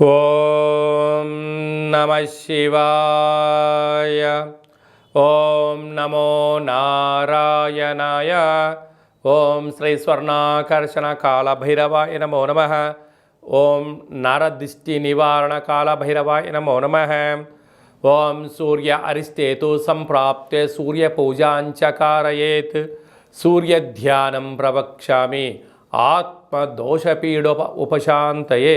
ఓం నమ శివాయ ఓం నమో నారాయణాయ ఓం శ్రీ స్వర్ణాకర్షణ కాళభైరవాయ నమో నమ ఓం నరదిష్టి నివారణ కాళభైరవాయ నమో నమ ఓం సూర్య అరిష్టేతు సంప్రాప్తే సూర్యపూజాంచ కారయేత్ సూర్యధ్యానం ప్రవక్ష్యామి ఆత్మదోషపీడోప ఉపశాంతయే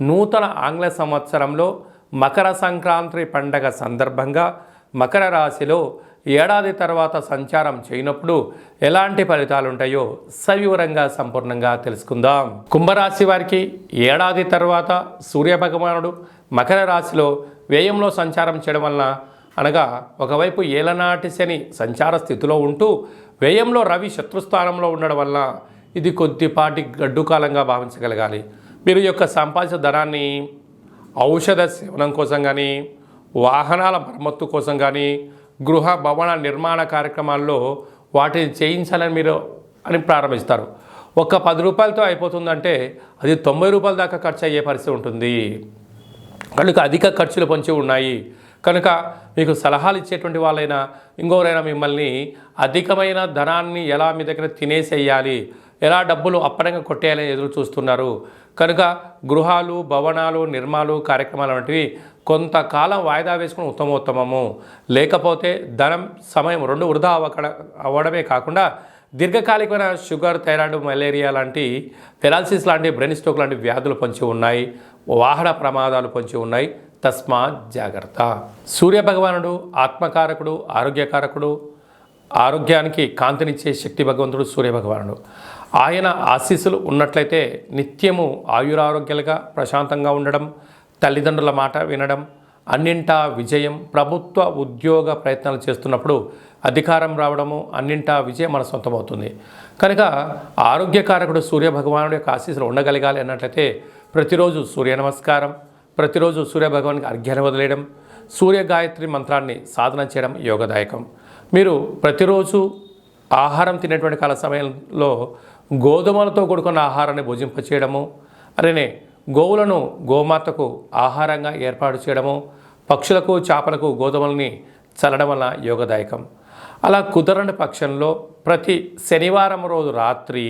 నూతన ఆంగ్ల సంవత్సరంలో మకర సంక్రాంతి పండగ సందర్భంగా మకర రాశిలో ఏడాది తర్వాత సంచారం చేయనప్పుడు ఎలాంటి ఫలితాలు ఉంటాయో సవివరంగా సంపూర్ణంగా తెలుసుకుందాం. కుంభరాశి వారికి ఏడాది తర్వాత సూర్యభగవానుడు మకర రాశిలో వ్యయంలో సంచారం చేయడం వలన అనగా ఒకవైపు ఏలనాటి శని సంచార స్థితిలో ఉంటూ వ్యయంలో రవి శత్రుస్థానంలో ఉండడం వల్ల ఇది కొద్దిపాటి గడ్డుకాలంగా భావించగలగాలి. మీరు ఈ యొక్క సంపాదించిన ధనాన్ని ఔషధ సేవనం కోసం కానీ వాహనాల మరమ్మత్తు కోసం కానీ గృహ భవన నిర్మాణ కార్యక్రమాల్లో వాటిని చేయించాలని మీరు అని ప్రారంభిస్తారు. ఒక్క పది రూపాయలతో అయిపోతుందంటే అది తొంభై రూపాయల దాకా ఖర్చు అయ్యే పరిస్థితి ఉంటుంది. కనుక అధిక ఖర్చులు పొంచి ఉన్నాయి. కనుక మీకు సలహాలు ఇచ్చేటువంటి వాళ్ళైనా ఇంకోరైనా మిమ్మల్ని అధికమైన ధనాన్ని ఎలా మీ దగ్గర తినేసేయాలి ఎలా డబ్బులు అప్పడంగా కొట్టేయాలని ఎదురు చూస్తున్నారు? కనుక గృహాలు భవనాలు నిర్మాలు కార్యక్రమాలు వంటివి కొంతకాలం వాయిదా వేసుకుని ఉత్తమోత్తమము. లేకపోతే ధనం సమయం రెండు వృధా అవ్వక అవ్వడమే కాకుండా దీర్ఘకాలికమైన షుగర్ థైరాయిడ్ మలేరియా లాంటి పెరాలసిస్ లాంటి బ్రెయిన్ స్ట్రోక్ లాంటి వ్యాధులు పొంచి ఉన్నాయి. వాహన ప్రమాదాలు పొంచి ఉన్నాయి. తస్మా జాగ్రత్త. సూర్య భగవానుడు ఆత్మకారకుడు ఆరోగ్యకారకుడు ఆరోగ్యానికి కాంతినిచ్చే శక్తి భగవంతుడు సూర్య భగవానుడు ఆయన ఆశీస్సులు ఉన్నట్లయితే నిత్యము ఆయురారోగ్యాలుగా ప్రశాంతంగా ఉండడం తల్లిదండ్రుల మాట వినడం అన్నింటా విజయం ప్రభుత్వ ఉద్యోగ ప్రయత్నాలు చేస్తున్నప్పుడు అధికారం రావడము అన్నింటా విజయం మన సొంతమవుతుంది. కనుక ఆరోగ్యకారకుడు సూర్యభగవానుడి యొక్క ఆశీస్సులు ఉండగలగాలి అన్నట్లయితే ప్రతిరోజు సూర్య నమస్కారం ప్రతిరోజు సూర్య భగవానికి అర్ఘ్యాన్ని వదిలేయడం సూర్య గాయత్రి మంత్రాన్ని సాధన చేయడం యోగదాయకం. మీరు ప్రతిరోజు ఆహారం తినేటువంటి కాల సమయంలో గోధుమలతో కూడుకున్న ఆహారాన్ని భుజింపచేయడము అలానే గోవులను గోమాతకు ఆహారంగా ఏర్పాటు చేయడము పక్షులకు చేపలకు గోధుమల్ని చల్లడం వల్ల యోగదాయకం. అలా కుదరని పక్షంలో ప్రతి శనివారం రోజు రాత్రి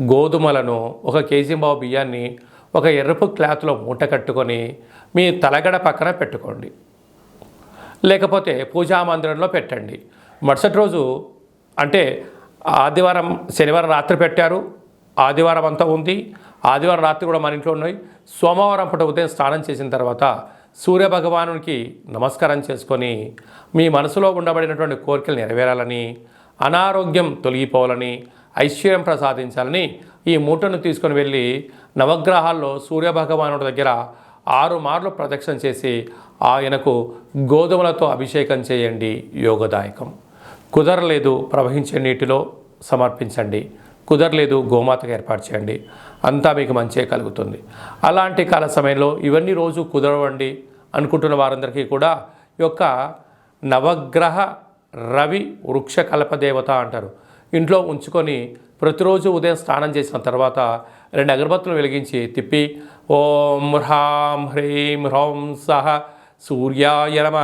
గోధుమలను ఒక కేజీ బావు బియ్యాన్ని ఒక ఎరుపు క్లాత్లో మూట కట్టుకొని మీ తలగడ పక్కన పెట్టుకోండి. లేకపోతే పూజా మందిరంలో పెట్టండి. మరుసటి రోజు అంటే ఆదివారం శనివారం రాత్రి పెట్టారు. ఆదివారం అంతా ఉంది. ఆదివారం రాత్రి కూడా మన ఇంట్లో ఉన్నాయి. సోమవారం పూట ఉదయం స్నానం చేసిన తర్వాత సూర్య భగవానునికి నమస్కారం చేసుకొని మీ మనసులో ఉండబడినటువంటి కోరికలు నెరవేరాలని అనారోగ్యం తొలగిపోవాలని ఐశ్వర్యం ప్రసాదించాలని ఈ మూటను తీసుకొని వెళ్ళి నవగ్రహాల్లో సూర్య భగవానుడి దగ్గర ఆరు మార్లు ప్రదక్షిణ చేసి ఆయనకు గోధుమలతో అభిషేకం చేయండి యోగదాయకం. కుదరలేదు ప్రవహించే నీటిలో సమర్పించండి. కుదరలేదు గోమాతకు ఏర్పాటు చేయండి. అంతా మీకు మంచే కలుగుతుంది. అలాంటి కాల సమయంలో ఇవన్నీ రోజు కుదరవండి అనుకుంటున్న వారందరికీ కూడా ఈ యొక్క నవగ్రహ రవి వృక్ష కల్పదేవత అంటారు. ఇంట్లో ఉంచుకొని ప్రతిరోజు ఉదయం స్నానం చేసిన తర్వాత రెండు అగరబత్తులు వెలిగించి తిప్పి ఓం హ్రాం హ్రీం హ్రౌం సహ సూర్యాయ నమ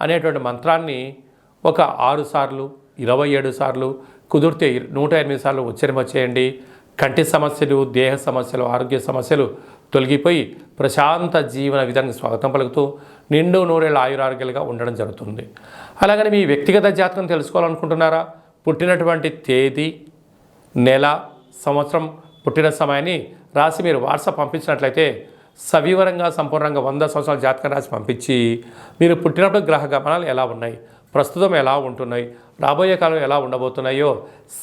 అనేటువంటి మంత్రాన్ని ఒక ఆరు సార్లు ఇరవై ఏడు సార్లు కుదిరితే నూట ఎనిమిది సార్లు ఉచ్చరింప చేయండి. కంటి సమస్యలు దేహ సమస్యలు ఆరోగ్య సమస్యలు తొలగిపోయి ప్రశాంత జీవన విధానికి స్వాగతం పలుకుతూ నిండు నూరేళ్ళ ఆయురారోగ్యాలుగా ఉండడం జరుగుతుంది. అలాగని మీ వ్యక్తిగత జాతకం తెలుసుకోవాలనుకుంటున్నారా? పుట్టినటువంటి తేదీ నెల సంవత్సరం పుట్టిన సమయాన్ని రాసి మీరు వాట్సాప్ పంపించినట్లయితే సవివరంగా సంపూర్ణంగా వంద సంవత్సరాల జాతకం రాసి పంపించి మీరు పుట్టినప్పుడు గ్రహ గమనాలు ఎలా ఉన్నాయి? ప్రస్తుతం ఎలా ఉంటున్నాయి? రాబోయే కాలం ఎలా ఉండబోతున్నాయో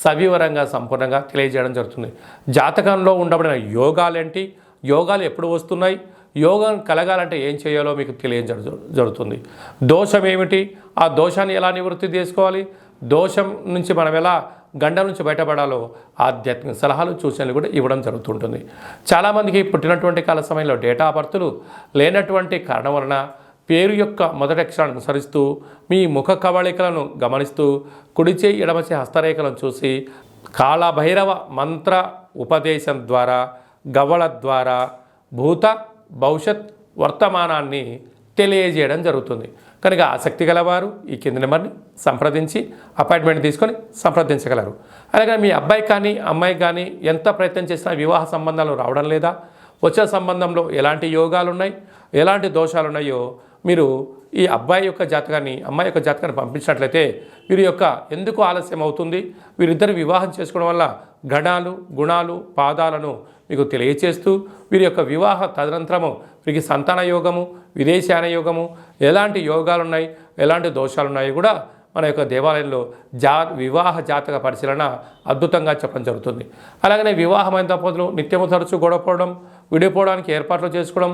సవివరంగా సంపూర్ణంగా తెలియజేయడం జరుగుతుంది. జాతకంలో ఉండబడిన యోగాలేంటి యోగాలు ఎప్పుడు వస్తున్నాయి? యోగం కలగాలంటే ఏం చేయాలో మీకు తెలియజరు జరుగుతుంది. దోషం ఏమిటి? ఆ దోషాన్ని ఎలా నివృత్తి చేసుకోవాలి? దోషం నుంచి మనం ఎలా గండం నుంచి బయటపడాలో ఆధ్యాత్మిక సలహాలు సూచనలు కూడా ఇవ్వడం జరుగుతుంటుంది. చాలామందికి పుట్టినటువంటి కాల సమయంలో డేటా బర్తులు లేనటువంటి కారణం వలన పేరు యొక్క మొదటి అక్షరాన్ని అనుసరిస్తూ మీ ముఖ కవళికలను గమనిస్తూ కుడిచే ఎడమచే హస్తరేఖలను చూసి కాళభైరవ మంత్ర ఉపదేశం ద్వారా గవ్వల ద్వారా భూత భవిష్యత్ వర్తమానాన్ని తెలియజేయడం జరుగుతుంది. కనుక ఆసక్తి గలవారు ఈ కింది నెంబర్ని సంప్రదించి అపాయింట్మెంట్ తీసుకొని సంప్రదించగలరు. అలాగే మీ అబ్బాయి కానీ అమ్మాయి కానీ ఎంత ప్రయత్నం చేసినా వివాహ సంబంధాలు రావడం లేదా వచ్చే సంబంధంలో ఎలాంటి యోగాలు ఉన్నాయి ఎలాంటి దోషాలు ఉన్నాయో మీరు ఈ అబ్బాయి యొక్క జాతకాన్ని అమ్మాయి యొక్క జాతకాన్ని పంపించినట్లయితే వీరి యొక్క ఎందుకు ఆలస్యం అవుతుంది? వీరిద్దరు వివాహం చేసుకోవడం వల్ల గణాలు గుణాలు పాదాలను మీకు తెలియచేస్తూ వీరి యొక్క వివాహ తదనంతరము వీరికి సంతాన యోగము విదేశాన యోగము ఎలాంటి యోగాలు ఉన్నాయి ఎలాంటి దోషాలు ఉన్నాయి కూడా మన యొక్క దేవాలయంలో జా వివాహ జాతక పరిశీలన అద్భుతంగా చెప్పడం జరుగుతుంది. అలాగనే వివాహమైన దంపతులు నిత్యము తరచు గొడవపోవడం విడిపోవడానికి ఏర్పాట్లు చేసుకోవడం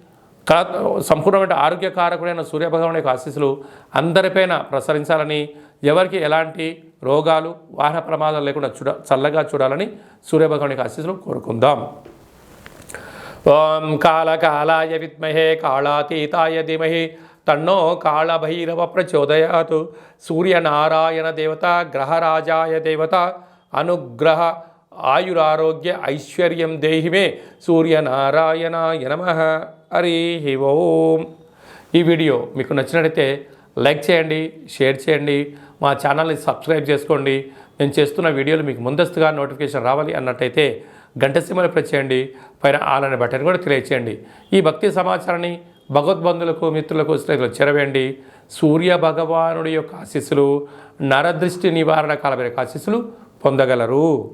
కా సంపూర్ణమైన ఆరోగ్యకారకుడైన సూర్యభగవాన్ యొక్క ఆశీస్సులు అందరిపైన ప్రసరించాలని ఎవరికి ఎలాంటి రోగాలు వాహన ప్రమాదాలు లేకుండా చూడ చల్లగా చూడాలని సూర్యభగవాన్ యొక్క ఆశీస్సులు కోరుకుందాం. ఓం కాళకాలాయ విద్మహే కాళాతీతాయ ధీమహి తన్నో కాళభైరవ ప్రచోదయాత్. సూర్యనారాయణ దేవత గ్రహరాజాయ దేవత అనుగ్రహ ఆయురారోగ్య ఐశ్వర్యం దేహిమే సూర్యనారాయణాయ నమ. హరి ఓం. ఈ వీడియో మీకు నచ్చినట్లయితే లైక్ చేయండి షేర్ చేయండి మా ఛానల్ని సబ్స్క్రైబ్ చేసుకోండి. నేను చేస్తున్న వీడియోలు మీకు ముందస్తుగా నోటిఫికేషన్ రావాలి అన్నట్టయితే గంట సీమలు చేయండి పైన ఆలనే బటన్ కూడా తెలియచేయండి. ఈ భక్తి సమాచారాన్ని భగవద్బంధులకు మిత్రులకు స్నేహితులకు చెరవేయండి. సూర్య భగవానుడి యొక్క ఆశీస్సులు నరదృష్టి నివారణ కాలమైన ఆశీస్సులు పొందగలరు.